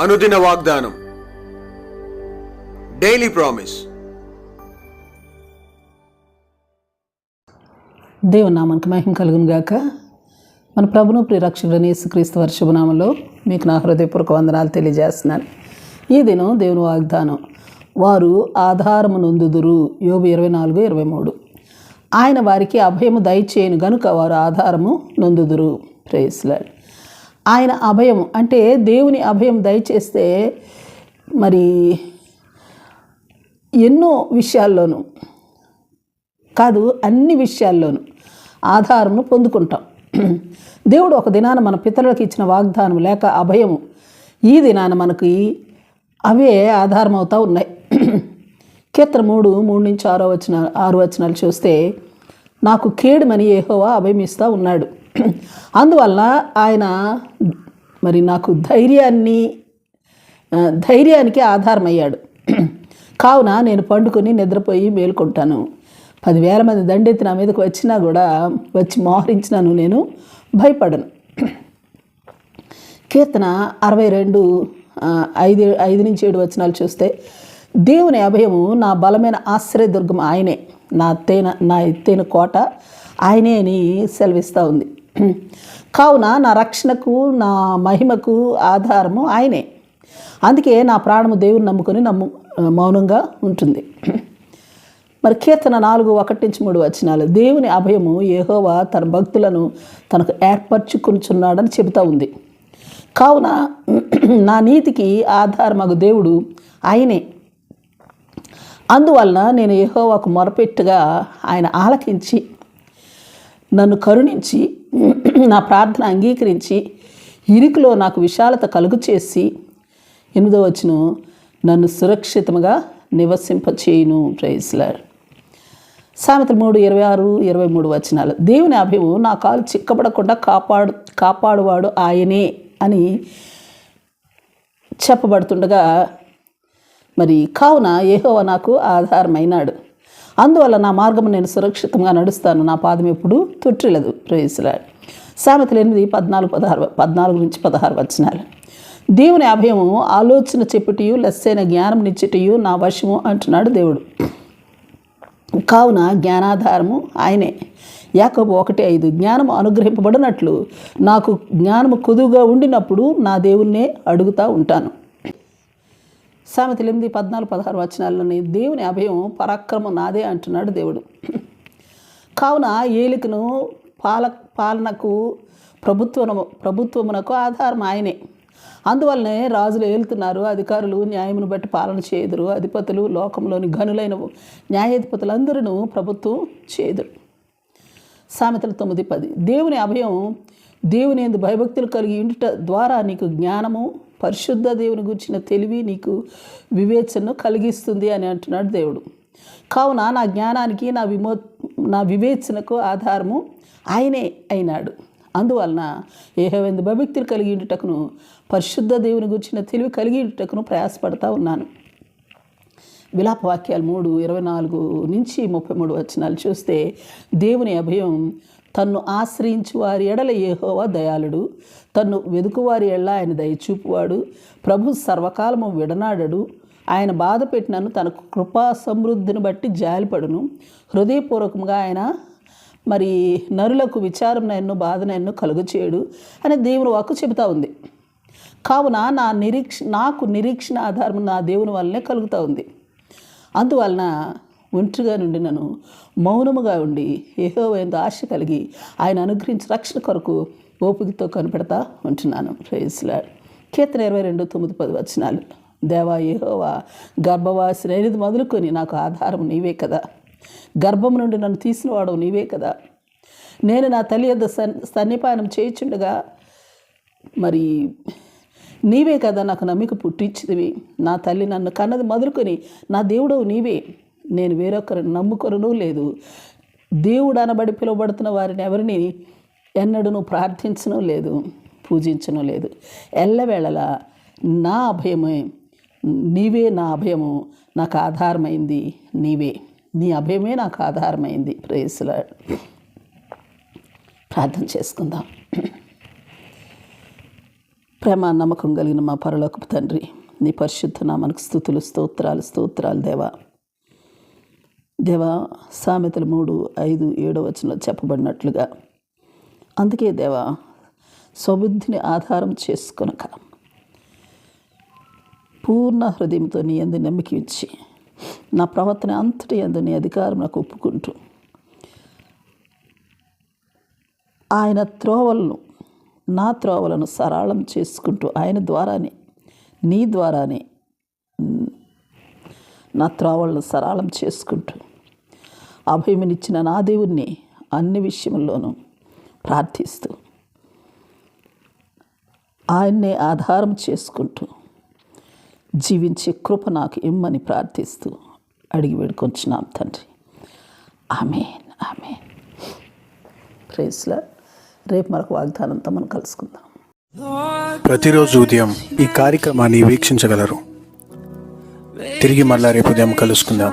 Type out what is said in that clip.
అనుదిన వాగ్దానం. Daily promise దేవునామానికి మహిం మహిమ కలుగును గాక. మన ప్రభును ప్రియరక్షకుడని యేసుక్రీస్తు వర్షభనామంలో మీకు నా హృదయపూర్వక వందనాలు తెలియజేస్తున్నాను. ఈ దినం దేవుని వాగ్దానం వారు ఆధారము నొందుదురు యోబు ఇరవై నాలుగు ఇరవై మూడు. ఆయన వారికి అభయము దయచేయను గనుక వారు ఆధారము నొందుదురు. ప్రేస్లాడ్ ఆయన అభయము అంటే దేవుని అభయం దయచేస్తే మరి ఎన్నో విషయాల్లోనూ కాదు అన్ని విషయాల్లోనూ ఆధారమును పొందుకుంటాం. దేవుడు ఒక దినాన మన పితరులకు ఇచ్చిన వాగ్దానం లేక అభయము ఈ దినాన మనకి అవే ఆధారం ఉన్నాయి. కీర్తన మూడు మూడు నుంచి ఆరో వచన ఆరు వచనాలు చూస్తే నాకు కేడుమని ఏహోవా అభయమిస్తూ ఉన్నాడు. అందువల్ల ఆయన మరి నాకు ధైర్యాన్ని ధైర్యానికి ఆధారమయ్యాడు. కావున నేను పండుకొని నిద్రపోయి మేలుకుంటాను. పదివేల మంది దండెత్తి నా మీదకి వచ్చినా కూడా వచ్చి మోహరించినాను నేను భయపడను. కీర్తన అరవై రెండు ఐదు ఐదు నుంచి ఏడు వచనాలు చూస్తే దేవుని అభయము నా బలమైన ఆశ్రయదుర్గం ఆయనే. నా తేన నా ఎత్తైన కోట ఆయనే అని సెలవిస్తూ ఉంది. కావున నా రక్షణకు నా మహిమకు ఆధారము ఆయనే. అందుకే నా ప్రాణము దేవుని నమ్ముకొని నమ్ము మౌనంగా ఉంటుంది. మరి కీర్తన నాలుగు ఒకటి నుంచి మూడు వచనాలు. దేవుని అభయము ఏహోవా తన భక్తులను తనకు ఏర్పరచుకునిచున్నాడని చెబుతా ఉంది. కావున నా నీతికి ఆధారమగు దేవుడు ఆయనే. అందువలన నేను ఏహోవాకు మొరపెట్టుగా ఆయన ఆలకించి నన్ను కరుణించి నా ప్రార్థన అంగీకరించి ఇరుకులో నాకు విశాలత కలుగు చేసి ఎనిమిదో వచ్చిన నన్ను సురక్షితముగా నివసింపచేయును. ప్రైజ్లాడ్ సామెతలు మూడు ఇరవై ఆరు ఇరవై మూడు వచనాలు. దేవుని అభయము నా కాలు చిక్కబడకుండా కాపాడు కాపాడువాడు ఆయనే అని చెప్పబడుతుండగా మరి కావున ఏహోవ నాకు ఆధారమైనాడు. అందువల్ల నా మార్గము నేను సురక్షితంగా నడుస్తాను నా పాదం ఎప్పుడు తొట్టిల్లదు. ప్రవేశలాడు సామెతలు ఎనిమిది పద్నాలుగు పదహారు పద్నాలుగు నుంచి పదహారు వచనాలు. దేవుని అభయము ఆలోచన చెప్పుటియు లెస్సైన జ్ఞానం నిచ్చుటియు నా వశము అంటున్నాడు దేవుడు. కావున జ్ఞానాధారము ఆయనే. యాకబు ఒకటి ఐదు జ్ఞానము అనుగ్రహింపబడినట్లు నాకు జ్ఞానము కొదువుగా ఉండినప్పుడు నా దేవుణ్ణే అడుగుతూ ఉంటాను. సామెతలు ఎనిమిది పద్నాలుగు పదహారు వచనాల్లోని దేవుని అభయం పరాక్రమం నాదే అంటున్నాడు దేవుడు. కావున ఏలికను పాల పాలనకు ప్రభుత్వము ప్రభుత్వమునకు ఆధారం ఆయనే. అందువల్లనే రాజులు ఏలుతున్నారు అధికారులు న్యాయమును బట్టి పాలన చేయుదురు అధిపతులు లోకంలోని ఘనులైన న్యాయాధిపతులందరూ ప్రభుత్వం చేయుదురు. సామెతలు తొమ్మిది పది. దేవుని అభయం దేవుని ఎందు భయభక్తులు కలిగి ఉండుట ద్వారా నీకు జ్ఞానము పరిశుద్ధ దేవుని గురించిన తెలివి నీకు వివేచనను కలిగిస్తుంది అని అంటున్నాడు దేవుడు. కావున నా జ్ఞానానికి నా విమో నా వివేచనకు ఆధారము ఆయనే అయినాడు. అందువలన ఏహోవెందు భయభక్తులు కలిగి ఉండుటకును పరిశుద్ధ దేవుని గురించిన తెలివి కలిగి ఉండుటకును ప్రయాసపడతా ఉన్నాను. విలాప వాక్యాలు మూడు ఇరవై నాలుగు నుంచి ముప్పై మూడు వచనాలు చూస్తే దేవుని అభయం తన్ను ఆశ్రయించు వారి ఎడల ఏహోవా దయాళుడు. తన్ను వెదుకువారి ఎడల ఆయన దయచూపువాడు ప్రభు సర్వకాలము విడనాడడు. ఆయన బాధ పెట్టినను తన కృపా సమృద్ధిని బట్టి జాలిపడును. హృదయపూర్వకంగా ఆయన మరి నరులకు విచారం ఎన్నో బాధన ఎన్నో కలుగు చేయడు అని దేవుని వాక్కు చెబుతా ఉంది. కావున నా నిరీక్ష నాకు నిరీక్షణ ఆధారం నా దేవుని వల్లనే కలుగుతూ ఉంది. అందువలన ఒంటరిగా నుండి నన్ను మౌనముగా ఉండి ఏహో ఎంతో ఆశ కలిగి ఆయన అనుగ్రహించి రక్షణ కొరకు ఓపికతో కనిపెడతా ఉంటున్నాను. ప్రేస్లాడ్ కీర్తన ఇరవై రెండు తొమ్మిది పది వచనాలు. దేవా ఏహోవా గర్భవా శ్రేణిది మొదలుకొని నాకు ఆధారం నీవే కదా. గర్భం నుండి నన్ను తీసినవాడు నీవే కదా. నేను నా తల్లి యొద్ద సన్ సన్నిపానం చేయించుండగా మరి నీవే కదా నాకు నమ్మిక పుట్టించిదివి నా తల్లి నన్ను కన్నది మొదలుకొని నా దేవుడు నీవే. నేను వేరొకరిని నమ్ముకొనను లేదు. దేవుడు అనబడి పిలువబడుతున్న వారిని ఎవరిని? ఎన్నడూ ప్రార్థించను లేదు పూజించను లేదు. ఎల్లవేళలా నా అభయమే నీవే నా అభయము నాకు ఆధారమైంది నీవే. నీ అభయమే నాకు ఆధారమైంది. ప్రేసులా ప్రార్థన చేసుకుందాం. ప్రేమ నమ్మకం కలిగిన మా పరలోకపు తండ్రి నీ పరిశుద్ధ నామనకు స్థుతులు స్తోత్రాలు స్తోత్రాలు దేవా. దేవా సామెతలు మూడు ఐదు ఏడో వచనంలో చెప్పబడినట్లుగా. అందుకే దేవా స్వబుద్ధిని ఆధారం చేసుకొనక. పూర్ణ హృదయంతో నీ ఎందు నమ్మిక ఇచ్చి నా ప్రవర్తన అంతటి ఎందు నీ అధికారం నాకు ఒప్పుకుంటూ. ఆయన త్రోవలను నా త్రోవలను సరళం చేసుకుంటూ ఆయన ద్వారానే నీ ద్వారానే నా త్రోవలను సరళం చేసుకుంటూ. అభయమునిచ్చిన నా దేవుణ్ణి అన్ని విషయంలోనూ ప్రార్థిస్తూ ఆయన్నే ఆధారం చేసుకుంటూ జీవించే కృప నాకు ఇమ్మని ప్రార్థిస్తూ అడిగి వేడుకొంచున్నాం తండ్రి. Amen amen. ప్రేస్లా రేపు మరొక వాగ్దానంతో మనం కలుసుకుందాం. ప్రతిరోజు ఉదయం ఈ కార్యక్రమాన్ని వీక్షించగలరు. తిరిగి మళ్ళా రేపు ఉదయం కలుసుకుందాం.